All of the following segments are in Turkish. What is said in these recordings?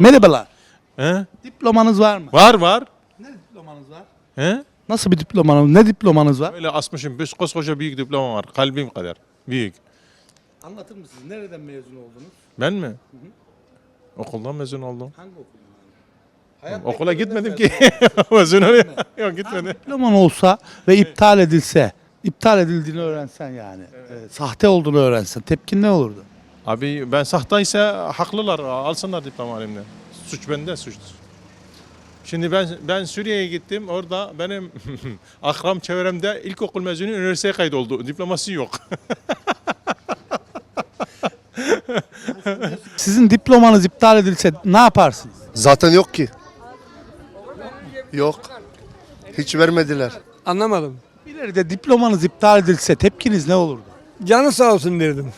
Merhabalar. He? Diplomanız var mı? Var var. Ne diplomanız var? He? Nasıl bir diplomanız? Ne diplomanız var? Öyle asmışım. Bir koskoca büyük diploma var. Kalbim kadar. Büyük. Anlatır mısınız? Nereden mezun oldunuz? Ben mi? Okuldan mezun oldum. Hangi okuldan? Hayat Okula gitmedim ki. mezun oluyor. Yok gitmedim. Diploman olsa ve iptal edilse, iptal edildiğini öğrensen yani, e, sahte olduğunu öğrensen tepkin ne olurdu? Abi ben sahtaysa haklılar. Alsınlar diploma elimden. Suç bende suç. Şimdi ben ben Suriye'ye gittim. Orada benim akram çevremde ilkokul mezunu üniversiteye kaydoldu. Diploması yok. Sizin diplomanız iptal edilse ne yaparsınız? Zaten yok ki. Yok. Hiç vermediler. Anlamadım. İleride diplomanız iptal edilse tepkiniz ne olurdu? Canı sağ olsun derdim.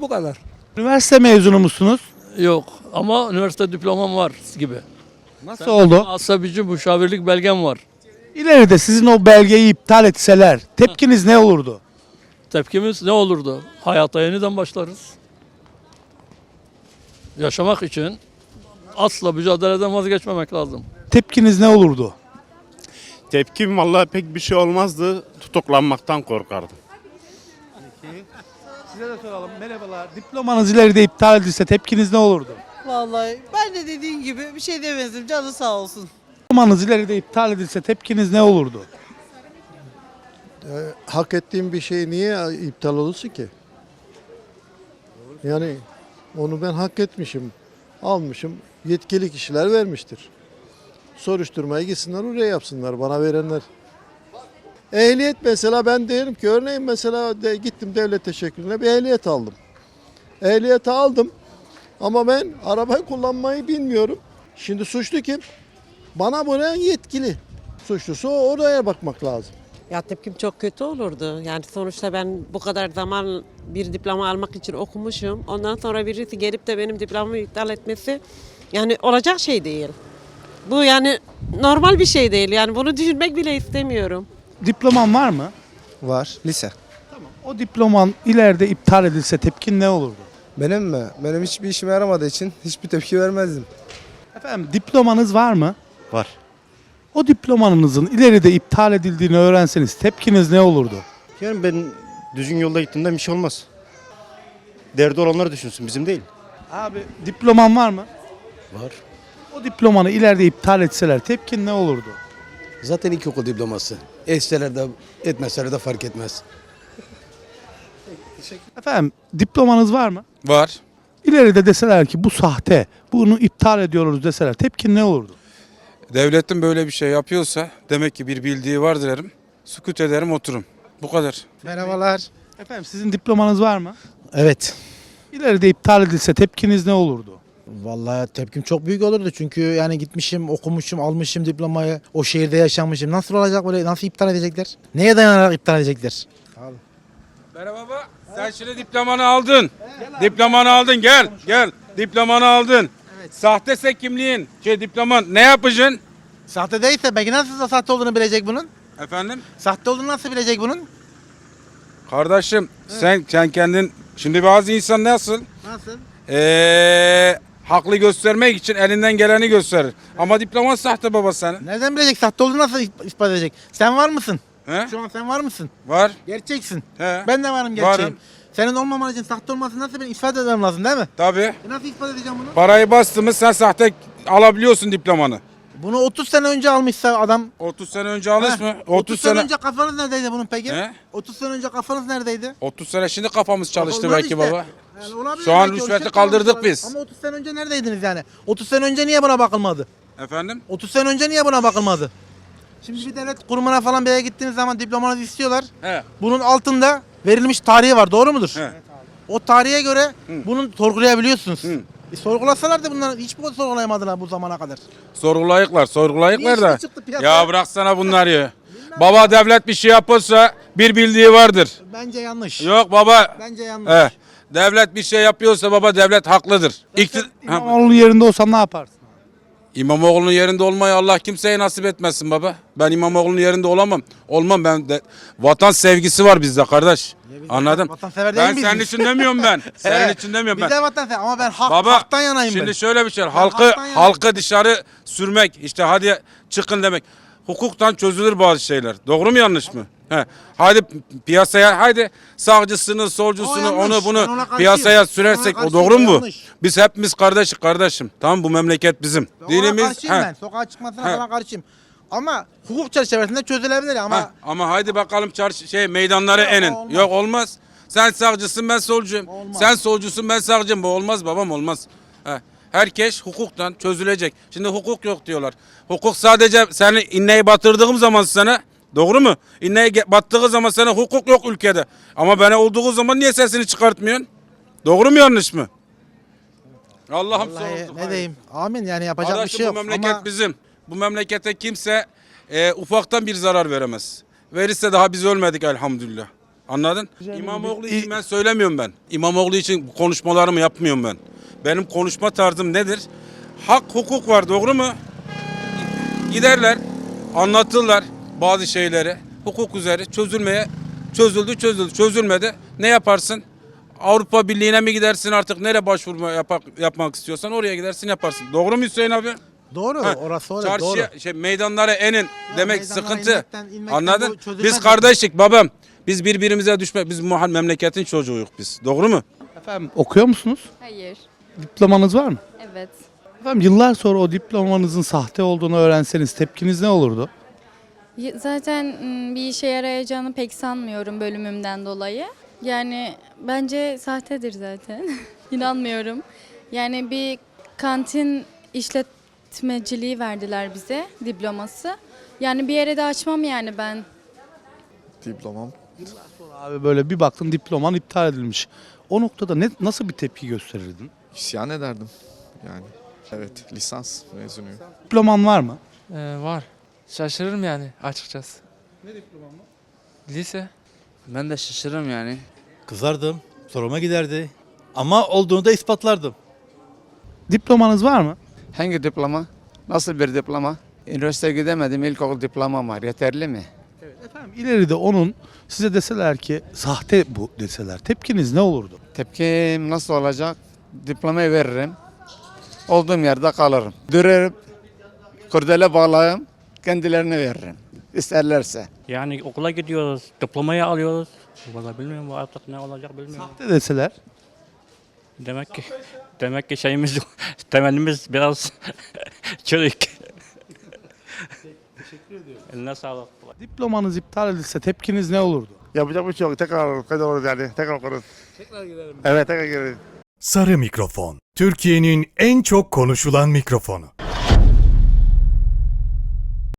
Bu kadar. Üniversite mezunu musunuz? Yok ama üniversite diplomam var gibi. Nasıl oldu? Asabici müşavirlik belgem var. İleride sizin o belgeyi iptal etseler tepkiniz ne olurdu? Tepkimiz ne olurdu? Hayata yeniden başlarız. Yaşamak için asla mücadeleden vazgeçmemek lazım. Tepkiniz ne olurdu? Tepkim vallahi pek bir şey olmazdı. Tutuklanmaktan korkardım. Size de soralım. Merhabalar. Diplomanız ileride iptal edilse tepkiniz ne olurdu? Vallahi ben de dediğin gibi bir şey demezdim. Canı sağ olsun. Diplomanız ileride iptal edilse tepkiniz ne olurdu? Hak ettiğim bir şey niye iptal olursun ki? Yani onu ben hak etmişim. Almışım. Yetkili kişiler vermiştir. Soruşturmaya gitsinler oraya yapsınlar bana verenler. Ehliyet mesela ben diyelim ki örneğin mesela de, gittim devlet teşekkürüne bir ehliyet aldım. Ehliyet aldım ama ben arabayı kullanmayı bilmiyorum. Şimdi suçlu kim? Bana veren yetkili. Suçlusu oraya bakmak lazım. Ya tepkim çok kötü olurdu. Yani sonuçta ben bu kadar zaman bir diploma almak için okumuşum. Ondan sonra birisi gelip de benim diplomamı iptal etmesi yani olacak şey değil. Bu yani normal bir şey değil. Yani bunu düşünmek bile istemiyorum. Diploman var mı? Var. Lise. O diploman ileride iptal edilse tepkin ne olurdu? Benim mi? Benim hiçbir işime yaramadığı için hiçbir tepki vermezdim. Efendim diplomanız var mı? Var. O diplomanızın ileride iptal edildiğini öğrenseniz tepkiniz ne olurdu? Yani ben düzgün yolda gittiğimden bir şey olmaz. Derdi olanlar düşünsün bizim değil. Abi diploman var mı? Var. O diplomanı ileride iptal etseler tepkin ne olurdu? Zaten ilkokul diploması. Etseler de etmeseler de fark etmez. Efendim diplomanız var mı? Var. İleride deseler ki bu sahte, bunu iptal ediyoruz deseler tepkin ne olurdu? Devletin böyle bir şey yapıyorsa demek ki bir bildiği var derim. Sükut ederim oturum. Bu kadar. Merhabalar. Efendim sizin diplomanız var mı? Evet. İleride iptal edilse tepkiniz ne olurdu? Vallahi tepkim çok büyük olurdu çünkü yani gitmişim, okumuşum, almışım diplomayı, o şehirde yaşamışım. Nasıl olacak böyle, nasıl iptal edecekler? Neye dayanarak iptal edecekler? Merhaba baba. Sen şimdi diplomanı aldın. Diplomanı aldın gel gel. Diplomanı aldın. Sahtese kimliğin, şey diploman ne yapacaksın? Sahte değilse belki nasıl sahte olduğunu bilecek bunun? Efendim? Sahte olduğunu nasıl bilecek bunun? Kardeşim sen sen kendin şimdi bazı insan nasıl? Nasıl? Ee, haklı göstermek için elinden geleni gösterir. Ama diploman sahte baba senin. Nereden bilecek? Sahte olduğunu nasıl ispat edecek? Sen var mısın? He? Şu an sen var mısın? Var. Gerçeksin. He. Ben de varım gerçeğim. Varım. Senin olmaman için sahte olmasını nasıl ben ispat etmem lazım değil mi? Tabii. E nasıl ispat edeceğim bunu? Parayı bastı mı sen sahte alabiliyorsun diplomanı. Bunu 30 sene önce almışsa adam 30 sene önce Heh, mı? 30, sene önce kafanız neredeydi bunun peki? He? 30 sene önce kafanız neredeydi? 30 sene şimdi kafamız çalıştı belki işte. baba. Yani olabilir Şu an belki, rüşveti kaldırdık biz. Ama 30 sene önce neredeydiniz yani? 30 sene önce niye buna bakılmadı? Efendim? 30 sene önce niye buna bakılmadı? Şimdi bir devlet kurumuna falan bir yere gittiğiniz zaman diplomanızı istiyorlar. He. Bunun altında verilmiş tarihi var doğru mudur? He. O tarihe göre bunu sorgulayabiliyorsunuz. Hı. E, sorgulasalar da bunları hiç mi sorgulayamadılar bu zamana kadar? Sorgulayıklar, sorgulayıklar Niye da. şimdi çıktı piyasaya? Ya bıraksana bunları ya. Baba devlet bir şey yapıyorsa bir bildiği vardır. Bence yanlış. Yok baba. Bence yanlış. He. Devlet bir şey yapıyorsa baba devlet haklıdır. İkti- Ha, İmamoğlu yerinde olsan ne yaparsın? İmamoğlu'nun yerinde olmayı Allah kimseye nasip etmesin baba. Ben İmamoğlu'nun yerinde olamam. Olmam ben de. Vatan sevgisi var bizde kardeş. Anladın? Vatansever değil Ben miyiz senin biz? için demiyorum ben. Senin için demiyorum Biz ben. de vatansever ama ben hak, Baba haktan yanayım şimdi ben. şöyle bir şey. Halkı haktan yanayım. halkı dışarı sürmek işte hadi çıkın demek. Hukuktan çözülür bazı şeyler. Doğru mu yanlış mı? He. Hadi piyasaya hadi sağcısını, solcusunu, O yanlış. onu Ben bunu piyasaya Ben sürersek o doğru mu yanlış. Biz hepimiz kardeşiz kardeşim. Tamam bu memleket bizim. Ona Dinimiz he. ben. Sokağa çıkmasına He. falan karşıyım. Ama hukuk çerçevesinde çözülebilir ama Ha, ama haydi bakalım çarşı şey meydanlara Yok, enin. olmaz. Yok olmaz. Sen sağcısın ben solcuyum. Olmaz. Sen solcusun ben sağcıyım. Bu olmaz babam olmaz. He. Herkes hukuktan çözülecek. Şimdi hukuk yok diyorlar. Hukuk sadece seni inneyi batırdığım zaman sana doğru mu? İnneyi ge- battığı zaman sana hukuk yok ülkede. Ama bana olduğu zaman niye sesini çıkartmıyorsun? Doğru mu yanlış mı? Allah'ım Vallahi sorumlu. ne diyeyim? Amin yani yapacak bir Kardeşim şey yok. bu memleket ama bizim. Bu memlekete kimse e, ufaktan bir zarar veremez. Verirse daha biz ölmedik elhamdülillah. Anladın? İmamoğlu için ben söylemiyorum ben. İmamoğlu için konuşmalarımı yapmıyorum ben. Benim konuşma tarzım nedir? Hak hukuk var doğru mu? Giderler, anlatırlar bazı şeyleri. Hukuk üzere çözülmeye çözüldü çözüldü çözülmedi. Ne yaparsın? Avrupa Birliği'ne mi gidersin artık nereye başvurma yapak, yapmak istiyorsan oraya gidersin yaparsın. Doğru mu Hüseyin abi? doğru Ha, orası öyle doğru. Şey, meydanlara enin demek meydanlara sıkıntı. inmekten- inmekten Anladın? Biz kardeşlik babam. Biz birbirimize düşme. Biz muhal memleketin çocuğuyuz biz. Doğru mu? Efendim okuyor musunuz? Hayır. Diplomanız var mı? Evet. Efendim yıllar sonra o diplomanızın sahte olduğunu öğrenseniz tepkiniz ne olurdu? Zaten bir işe yarayacağını pek sanmıyorum bölümümden dolayı. Yani bence sahtedir zaten. İnanmıyorum. Yani bir kantin işletmeciliği verdiler bize diploması. Yani bir yere de açmam yani ben. Diplomam. Abi böyle bir baktın diploman iptal edilmiş. O noktada ne nasıl bir tepki gösterirdin? İsyan ederdim. Yani. Evet lisans mezunuyum. Diploman var mı? var. Şaşırırım yani açıkçası. Ne diploman var? Lise. Ben de şaşırırım yani. Kızardım. Soruma giderdi. Ama olduğunu da ispatlardım. Diplomanız var mı? Hangi diploma? Nasıl bir diploma? Üniversiteye gidemedim. İlkokul diplomam var. Yeterli mi? Efendim ileride onun size deseler ki sahte bu deseler tepkiniz ne olurdu? Tepkim nasıl olacak? Diplomayı veririm. Olduğum yerde kalırım. Dürerip kurdele bağlayayım. Kendilerine veririm. İsterlerse. Yani okula gidiyoruz. Diplomayı alıyoruz. Valla bilmiyorum bu artık ne olacak bilmiyorum. Sahte deseler Demek ki demek ki şeyimiz temelimiz biraz çürük. Teşekkür ediyorum. Eline sağlık. diplomanız iptal edilse tepkiniz ne olurdu? Yapacak bir şey yok. Tekrar kaydoluruz yani. Tekrar okuruz. Tekrar girelim. Evet tekrar girelim. Sarı mikrofon. Türkiye'nin en çok konuşulan mikrofonu.